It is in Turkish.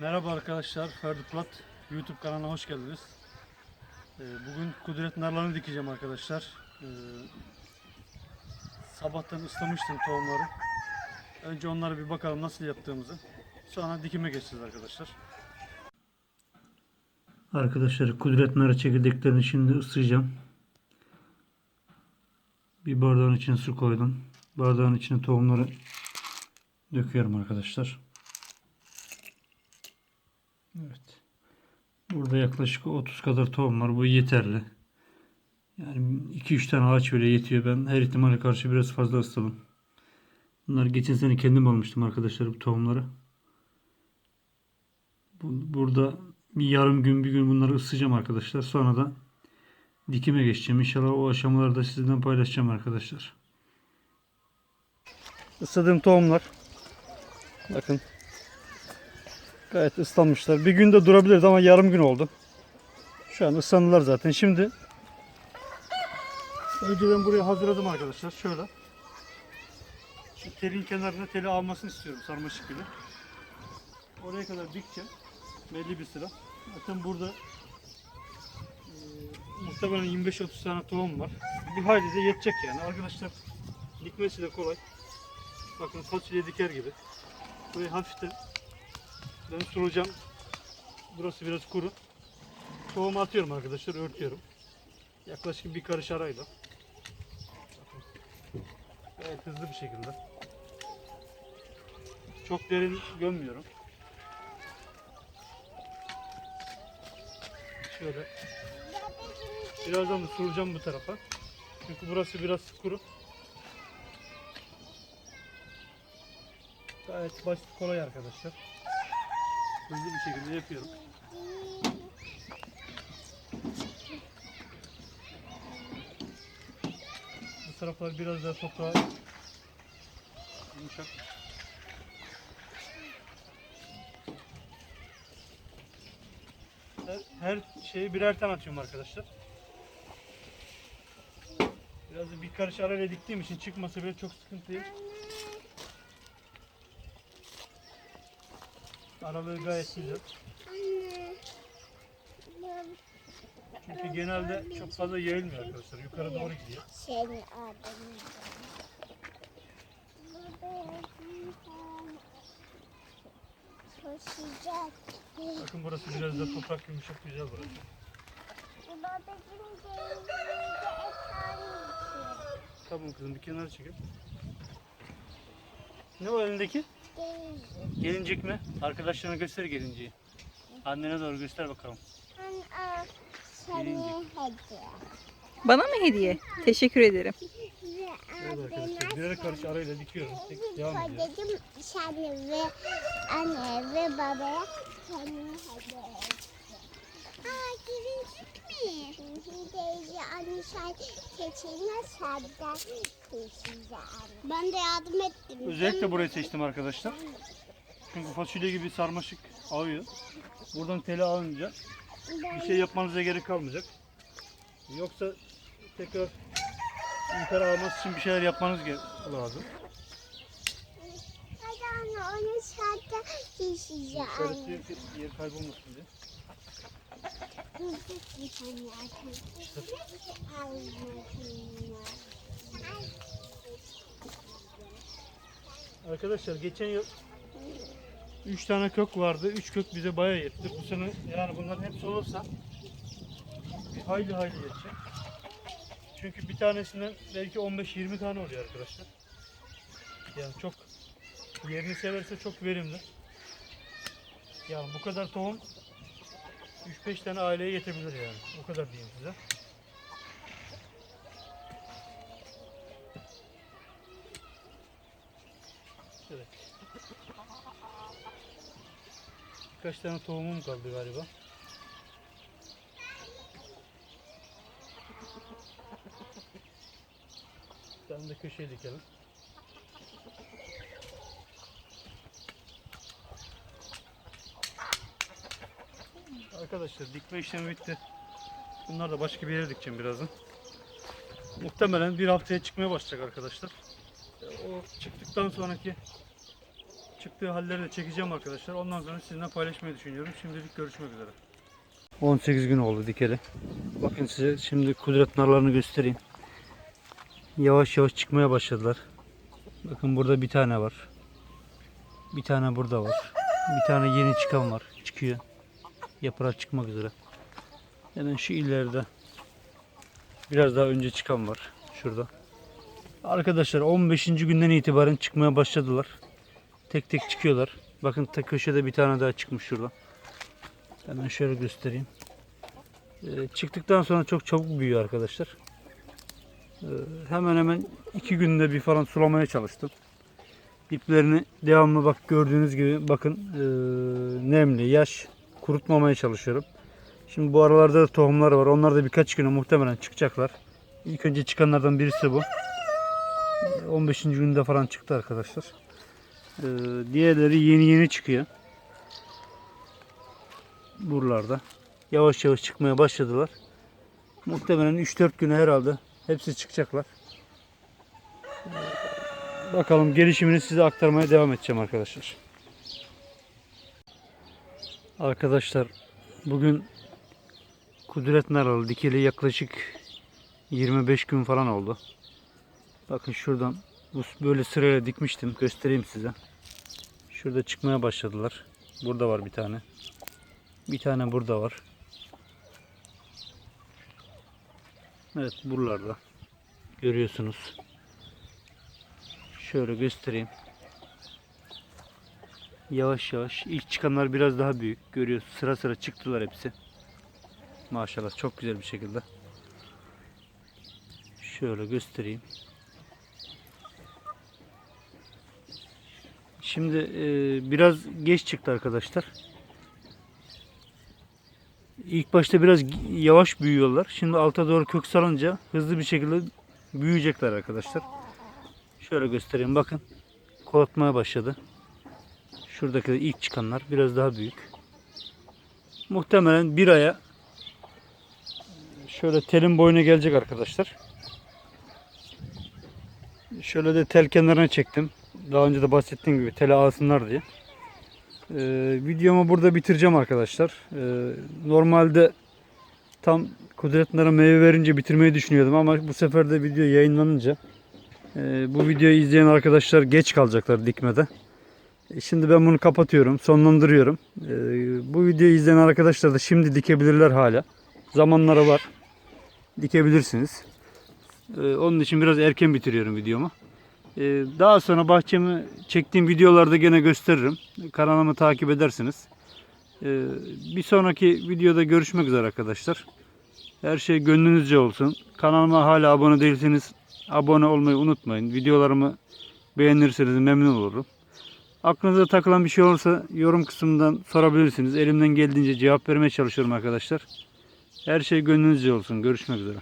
Merhaba arkadaşlar, Ferdi Plat YouTube kanalına hoş geldiniz. Ee, Bugün kudret narlarını dikeceğim arkadaşlar. Ee, Sabahtan ıslamıştım tohumları. Önce onlara bir bakalım nasıl yaptığımızı. Sonra dikime geçeceğiz arkadaşlar. Arkadaşlar kudret narı çekirdeklerini şimdi ıslayacağım. Bir bardağın içine su koydum. Bardağın içine tohumları döküyorum arkadaşlar. Evet. Burada yaklaşık 30 kadar tohum var. Bu yeterli. Yani 2-3 tane ağaç bile yetiyor. Ben her ihtimale karşı biraz fazla ısladım. Bunlar geçen sene kendim almıştım arkadaşlar bu tohumları. Bu- Burada bir yarım gün bir gün bunları ısıtacağım arkadaşlar. Sonra da dikime geçeceğim. İnşallah o aşamaları da sizden paylaşacağım arkadaşlar. Isladığım tohumlar. Bakın. Gayet ıslanmışlar. Bir günde durabilirdi ama yarım gün oldu. Şu an ıslandılar zaten. Şimdi önceden burayı hazırladım arkadaşlar. Şöyle. Şu telin kenarına teli almasını istiyorum sarmaşık gibi. Oraya kadar dikeceğim. Belli bir sıra. Zaten burada e, muhtemelen 25-30 tane tohum var. Bir hayli de yetecek yani. Arkadaşlar dikmesi de kolay. Bakın fasulye diker gibi. Burayı hafiften ben sulacağım. Burası biraz kuru. Tohumu atıyorum arkadaşlar, örtüyorum. Yaklaşık bir karış arayla. Gayet hızlı bir şekilde. Çok derin gömmüyorum. Şöyle. Birazdan da sulacağım bu tarafa. Çünkü burası biraz kuru. Gayet basit kolay arkadaşlar. Hızlı bir şekilde yapıyorum. Bu taraflar biraz daha toprağa yumuşak. Her, her şeyi birer tane atıyorum arkadaşlar. Biraz bir karış arayla diktiğim için çıkması bile çok sıkıntı değil. Aralığı gayet güzel. Çünkü genelde çok fazla yayılmıyor arkadaşlar. Yukarı doğru gidiyor. Senin adın Çok sıcak. Bakın burası biraz da toprak yumuşak güzel burası. Tamam kızım bir kenara çekil. Ne o elindeki? Gelinlik. Gelincik mi? Arkadaşlarına göster gelinciyi. Annene doğru göster bakalım. Anne, sana hediye. Bana mı hediye? Teşekkür ederim. Ve Evet arkadaşlar birer karış arayla dikiyorum. Tek devam ediyor. dedim sana ve anne ve babaya sana hediye. Aa gelincik mi? Teyze anne sen keçine anne. Ben de yardım ettim. Özellikle burayı seçtim arkadaşlar. Çünkü fasulye gibi sarmaşık ağıyor. Buradan teli alınca bir şey yapmanıza gerek kalmayacak. Yoksa tekrar yukarı alması için bir şeyler yapmanız lazım. Hadi anne onu bir bir yer kaybolmasın diye. Arkadaşlar geçen yıl 3 tane kök vardı. 3 kök bize bayağı yetti. Bu sene yani bunların hepsi olursa bir hayli hayli yetecek. Çünkü bir tanesinden belki 15-20 tane oluyor arkadaşlar. Yani çok yerini severse çok verimli. Yani bu kadar tohum 3-5 tane aileye yetebilir yani. O kadar diyeyim size. Evet. Birkaç tane tohumum kaldı galiba. Ben de köşeye dikelim. Arkadaşlar dikme işlemi bitti. Bunlar da başka bir yere dikeceğim birazdan. Muhtemelen bir haftaya çıkmaya başlayacak arkadaşlar. Çıktıktan sonraki çıktığı halleri de çekeceğim arkadaşlar. Ondan sonra sizinle paylaşmayı düşünüyorum. Şimdilik görüşmek üzere. 18 gün oldu dikeli. Bakın size şimdi kudret narlarını göstereyim. Yavaş yavaş çıkmaya başladılar. Bakın burada bir tane var. Bir tane burada var. Bir tane yeni çıkan var. Çıkıyor. Yaprak çıkmak üzere. Hemen şu ileride biraz daha önce çıkan var. Şurada. Arkadaşlar 15. günden itibaren çıkmaya başladılar. Tek tek çıkıyorlar. Bakın ta köşede bir tane daha çıkmış şurada. Hemen şöyle göstereyim. Ee, çıktıktan sonra çok çabuk büyüyor arkadaşlar. Ee, hemen hemen iki günde bir falan sulamaya çalıştım. Diplerini devamlı bak gördüğünüz gibi bakın ee, nemli, yaş kurutmamaya çalışıyorum. Şimdi bu aralarda da tohumlar var. Onlar da birkaç güne muhtemelen çıkacaklar. İlk önce çıkanlardan birisi bu. 15. günde falan çıktı arkadaşlar. Ee, diğerleri yeni yeni çıkıyor. Buralarda. Yavaş yavaş çıkmaya başladılar. Muhtemelen 3-4 güne herhalde hepsi çıkacaklar. Ee, Bakalım gelişimini size aktarmaya devam edeceğim arkadaşlar. Arkadaşlar bugün Kudret Naralı dikeli yaklaşık 25 gün falan oldu. Bakın şuradan bu böyle sırayla dikmiştim. Göstereyim size. Şurada çıkmaya başladılar. Burada var bir tane. Bir tane burada var. Evet buralarda. Görüyorsunuz. Şöyle göstereyim. Yavaş yavaş. İlk çıkanlar biraz daha büyük. Görüyorsunuz. Sıra sıra çıktılar hepsi. Maşallah çok güzel bir şekilde. Şöyle göstereyim. Şimdi e, biraz geç çıktı arkadaşlar. İlk başta biraz yavaş büyüyorlar. Şimdi alta doğru kök salınca hızlı bir şekilde büyüyecekler arkadaşlar. Şöyle göstereyim bakın. Kolatmaya başladı. Şuradaki ilk çıkanlar biraz daha büyük. Muhtemelen bir aya şöyle telin boyuna gelecek arkadaşlar. Şöyle de tel kenarına çektim. Daha önce de bahsettiğim gibi tele alsınlar diye. Ee, videomu burada bitireceğim arkadaşlar. Ee, normalde tam kudretlara meyve verince bitirmeyi düşünüyordum ama bu sefer de video yayınlanınca e, bu videoyu izleyen arkadaşlar geç kalacaklar dikmede. E, Şimdi ben bunu kapatıyorum, sonlandırıyorum. E, bu videoyu izleyen arkadaşlar da şimdi dikebilirler hala. Zamanları var. Dikebilirsiniz. E, onun için biraz erken bitiriyorum videomu. Ee, Daha sonra bahçemi çektiğim videolarda gene gösteririm. Kanalımı takip edersiniz. Ee, Bir sonraki videoda görüşmek üzere arkadaşlar. Her şey gönlünüzce olsun. Kanalıma hala abone değilseniz abone olmayı unutmayın. Videolarımı beğenirseniz memnun olurum. Aklınıza takılan bir şey olursa yorum kısmından sorabilirsiniz. Elimden geldiğince cevap vermeye çalışıyorum arkadaşlar. Her şey gönlünüzce olsun. Görüşmek üzere.